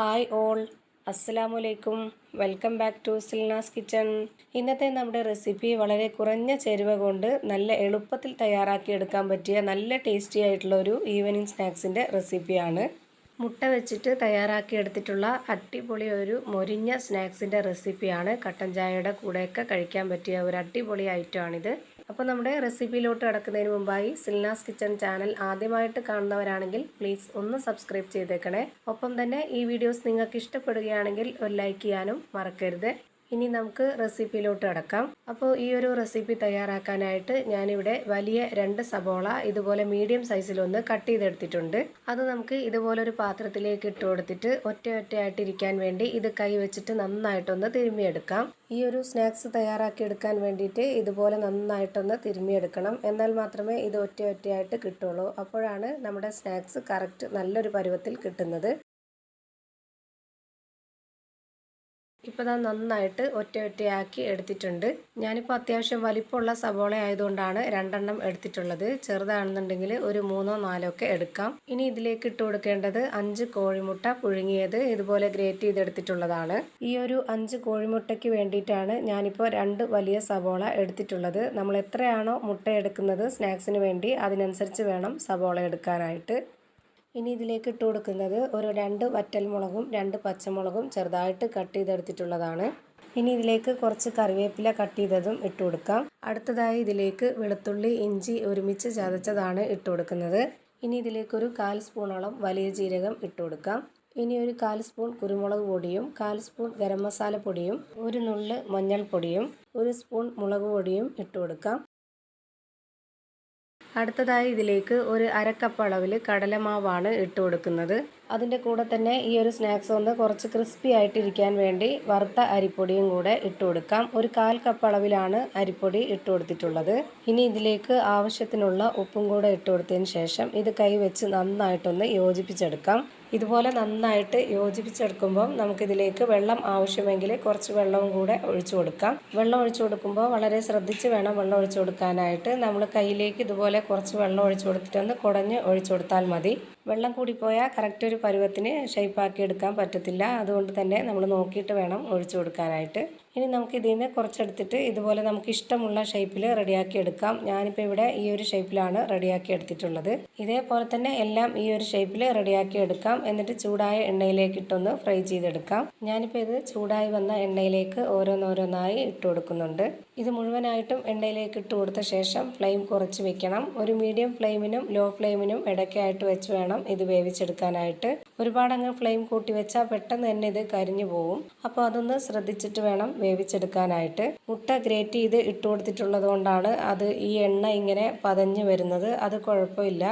Hi all. അസ്സലാമു അലൈക്കും welcome back to Silnas kitchen. ഇന്നത്തെ നമ്മുടെ റെസിപ്പി വളരെ കുറഞ്ഞ ചേരുവ കൊണ്ട് നല്ല എളുപ്പത്തിൽ തയ്യാറാക്കി എടുക്കാൻ പറ്റിയ നല്ല ടേസ്റ്റി ആയിട്ടുള്ള ഒരു ഈവനിങ് സ്നാക്സിന്റെ റെസിപ്പിയാണ്. മുട്ട വെച്ചിട്ട് തയ്യാറാക്കി എടുത്തിട്ടുള്ള അടിപൊളി ഒരു മൊരിഞ്ഞ സ്നാക്സിന്റെ റെസിപ്പിയാണ്. കട്ടൻ ചായയുടെ കൂടെയൊക്കെ കഴിക്കാൻ പറ്റിയ ഒരു അടിപൊളി ഐറ്റമാണിത് അപ്പോൾ നമ്മുടെ റെസിപ്പിയിലോട്ട് കിടക്കുന്നതിന് മുമ്പായി സിൽനാസ് കിച്ചൺ ചാനൽ ആദ്യമായിട്ട് കാണുന്നവരാണെങ്കിൽ പ്ലീസ് ഒന്ന് സബ്സ്ക്രൈബ് ചെയ്തേക്കണേ. ഒപ്പം തന്നെ ഈ വീഡിയോസ് നിങ്ങൾക്ക് ഇഷ്ടപ്പെടുകയാണെങ്കിൽ ഒരു ലൈക്ക് ചെയ്യാനും മറക്കരുത്. ഇനി നമുക്ക് റെസിപ്പിയിലോട്ട് അടക്കാം. അപ്പോൾ ഈ ഒരു റെസിപ്പി തയ്യാറാക്കാനായിട്ട് ഞാനിവിടെ വലിയ രണ്ട് സബോള ഇതുപോലെ മീഡിയം സൈസിലൊന്ന് കട്ട് ചെയ്തെടുത്തിട്ടുണ്ട്. അത് നമുക്ക് ഇതുപോലെ ഒരു പാത്രത്തിലേക്ക് ഇട്ട് കൊടുത്തിട്ട് ഒറ്റ ഒറ്റയായിട്ട് ഇരിക്കാൻ വേണ്ടി ഇത് കൈ വെച്ചിട്ട് നന്നായിട്ടൊന്ന് തിരുമ്മിയെടുക്കാം. ഈ ഒരു സ്നാക്സ് തയ്യാറാക്കി എടുക്കാൻ വേണ്ടിയിട്ട് ഇതുപോലെ നന്നായിട്ടൊന്ന് തിരുമ്മിയെടുക്കണം. എന്നാൽ മാത്രമേ ഇത് ഒറ്റ ഒറ്റയായിട്ട് കിട്ടുള്ളൂ. അപ്പോഴാണ് നമ്മുടെ സ്നാക്സ് കറക്റ്റ് നല്ലൊരു പരുവത്തിൽ കിട്ടുന്നത്. ഇപ്പോൾ ഞാൻ നന്നായിട്ട് ഒറ്റ ഒറ്റയാക്കി എടുത്തിട്ടുണ്ട്. ഞാനിപ്പോൾ അത്യാവശ്യം വലിപ്പമുള്ള സവോള ആയതുകൊണ്ടാണ് രണ്ടെണ്ണം എടുത്തിട്ടുള്ളത്. ചെറുതാണെന്നുണ്ടെങ്കിൽ ഒരു മൂന്നോ നാലോ ഒക്കെ എടുക്കാം. ഇനി ഇതിലേക്ക് ഇട്ട് കൊടുക്കേണ്ടത് അഞ്ച് കോഴിമുട്ട പുഴുങ്ങിയത് ഇതുപോലെ ഗ്രേറ്റ് ചെയ്തെടുത്തിട്ടുള്ളതാണ്. ഈ ഒരു അഞ്ച് കോഴിമുട്ടയ്ക്ക് വേണ്ടിയിട്ടാണ് ഞാനിപ്പോൾ രണ്ട് വലിയ സബോള എടുത്തിട്ടുള്ളത്. നമ്മൾ എത്രയാണോ മുട്ട എടുക്കുന്നത് സ്നാക്സിന് വേണ്ടി അതിനനുസരിച്ച് വേണം സബോള എടുക്കാനായിട്ട്. ഇനി ഇതിലേക്ക് ഇട്ട് കൊടുക്കുന്നത് ഒരു രണ്ട് വറ്റൽമുളകും രണ്ട് പച്ചമുളകും ചെറുതായിട്ട് കട്ട് ചെയ്തെടുത്തിട്ടുള്ളതാണ്. ഇനി ഇതിലേക്ക് കുറച്ച് കറിവേപ്പില കട്ട് ചെയ്തതും ഇട്ട് കൊടുക്കാം. അടുത്തതായി ഇതിലേക്ക് വെളുത്തുള്ളി ഇഞ്ചി ഒരുമിച്ച് ചതച്ചതാണ് ഇട്ട് കൊടുക്കുന്നത്. ഇനി ഇതിലേക്ക് ഒരു കാൽ സ്പൂണോളം വലിയ ജീരകം ഇട്ട് കൊടുക്കാം. ഇനി ഒരു കാൽ സ്പൂൺ കുരുമുളക് പൊടിയും കാൽ സ്പൂൺ ഗരം മസാല പൊടിയും ഒരു നുള്ള് മഞ്ഞൾപ്പൊടിയും ഒരു സ്പൂൺ മുളക് പൊടിയും ഇട്ട് കൊടുക്കാം. അടുത്തതായി ഇതിലേക്ക് ഒരു അരക്കപ്പ് അളവിൽ കടലമാവാണ് ഇട്ട് കൊടുക്കുന്നത്. അതിന്റെ കൂടെ തന്നെ ഈ ഒരു സ്നാക്സ് ഒന്ന് കുറച്ച് ക്രിസ്പി ആയിട്ടിരിക്കാൻ വേണ്ടി വറുത്ത അരിപ്പൊടിയും കൂടെ ഇട്ട് കൊടുക്കാം. ഒരു കാൽ കപ്പ് അളവിലാണ് അരിപ്പൊടി ഇട്ട് കൊടുത്തിട്ടുള്ളത്. ഇനി ഇതിലേക്ക് ആവശ്യത്തിനുള്ള ഉപ്പും കൂടെ ഇട്ട് കൊടുത്തതിന് ശേഷം ഇത് കൈവച്ച് നന്നായിട്ടൊന്ന് യോജിപ്പിച്ചെടുക്കാം. ഇതുപോലെ നന്നായിട്ട് യോജിപ്പിച്ചെടുക്കുമ്പോൾ നമുക്കിതിലേക്ക് വെള്ളം ആവശ്യമെങ്കിൽ കുറച്ച് വെള്ളവും കൂടെ ഒഴിച്ചു കൊടുക്കാം. വെള്ളം ഒഴിച്ചു കൊടുക്കുമ്പോൾ വളരെ ശ്രദ്ധിച്ച് വേണം വെള്ളം ഒഴിച്ചു കൊടുക്കാനായിട്ട്. നമ്മൾ കയ്യിലേക്ക് ഇതുപോലെ കുറച്ച് വെള്ളം ഒഴിച്ചു കൊടുത്തിട്ടൊന്ന് കുടഞ്ഞ് ഒഴിച്ചു കൊടുത്താൽ മതി. വെള്ളം കൂടിപ്പോയാൽ കറക്റ്റ് ഒരു പരുവത്തിന് ഷേപ്പാക്കി എടുക്കാൻ പറ്റത്തില്ല. അതുകൊണ്ട് തന്നെ നമ്മൾ നോക്കിയിട്ട് വേണം ഒഴിച്ചു കൊടുക്കാനായിട്ട്. ഇനി നമുക്ക് ഇതിൽ നിന്ന് കുറച്ചെടുത്തിട്ട് ഇതുപോലെ നമുക്ക് ഇഷ്ടമുള്ള ഷേപ്പിൽ റെഡിയാക്കി എടുക്കാം. ഞാനിപ്പോൾ ഇവിടെ ഈ ഒരു ഷേപ്പിലാണ് റെഡിയാക്കി എടുത്തിട്ടുള്ളത്. ഇതേപോലെ തന്നെ എല്ലാം ഈ ഒരു ഷേപ്പിൽ റെഡിയാക്കി എടുക്കാം. എന്നിട്ട് ചൂടായ എണ്ണയിലേക്ക് ഇട്ടൊന്ന് ഫ്രൈ ചെയ്തെടുക്കാം. ഞാനിപ്പോൾ ഇത് ചൂടായി വന്ന എണ്ണയിലേക്ക് ഓരോന്നോരോന്നായി ഇട്ട് കൊടുക്കുന്നുണ്ട്. ഇത് മുഴുവനായിട്ടും എണ്ണയിലേക്ക് ഇട്ട് കൊടുത്ത ശേഷം ഫ്ലെയിം കുറച്ച് വെക്കണം. ഒരു മീഡിയം ഫ്ലെയിമിനും ലോ ഫ്ലെയിമിനും ഇടയ്ക്കായിട്ട് വെച്ച് വേണം ഇത് വേവിച്ചെടുക്കാനായിട്ട്. ഒരുപാട് അങ്ങ് ഫ്ലെയിം കൂട്ടി വെച്ചാൽ പെട്ടെന്ന് തന്നെ ഇത് കരിഞ്ഞു പോവും. അപ്പോൾ അതൊന്ന് ശ്രദ്ധിച്ചിട്ട് വേണം വേവിച്ചെടുക്കാനായിട്ട്. മുട്ട ഗ്രേറ്റ് ചെയ്ത് ഇട്ട് കൊടുത്തിട്ടുള്ളത് കൊണ്ടാണ് അത് ഈ എണ്ണ ഇങ്ങനെ പതഞ്ഞ് വരുന്നത്. അത് കുഴപ്പമില്ല.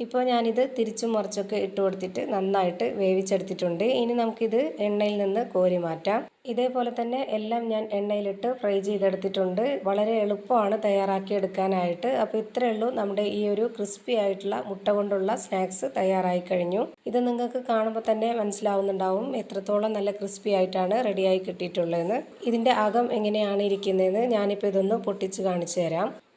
ഇപ്പോൾ ഞാനിത് തിരിച്ചും മറിച്ചൊക്കെ ഇട്ട് കൊടുത്തിട്ട് നന്നായിട്ട് വേവിച്ചെടുത്തിട്ടുണ്ട്. ഇനി നമുക്കിത് എണ്ണയിൽ നിന്ന് കോരി മാറ്റാം. ഇതേപോലെ തന്നെ എല്ലാം ഞാൻ എണ്ണയിലിട്ട് ഫ്രൈ ചെയ്തെടുത്തിട്ടുണ്ട്. വളരെ എളുപ്പമാണ് തയ്യാറാക്കി എടുക്കാനായിട്ട്. അപ്പോൾ ഇത്രയേ ഉള്ളൂ നമ്മുടെ ഈ ഒരു ക്രിസ്പി ആയിട്ടുള്ള മുട്ട കൊണ്ടുള്ള സ്നാക്സ് തയ്യാറായി കഴിഞ്ഞു. ഇത് നിങ്ങൾക്ക് കാണുമ്പോൾ തന്നെ മനസ്സിലാവുന്നുണ്ടാവും എത്രത്തോളം നല്ല ക്രിസ്പി ആയിട്ടാണ് റെഡിയായി കിട്ടിയിട്ടുള്ളതെന്ന്. ഇതിന്റെ അകം എങ്ങനെയാണ് ഇരിക്കുന്നതെന്ന് ഞാനിപ്പോൾ ഇതൊന്ന് പൊട്ടിച്ച് കാണിച്ചു തരാം.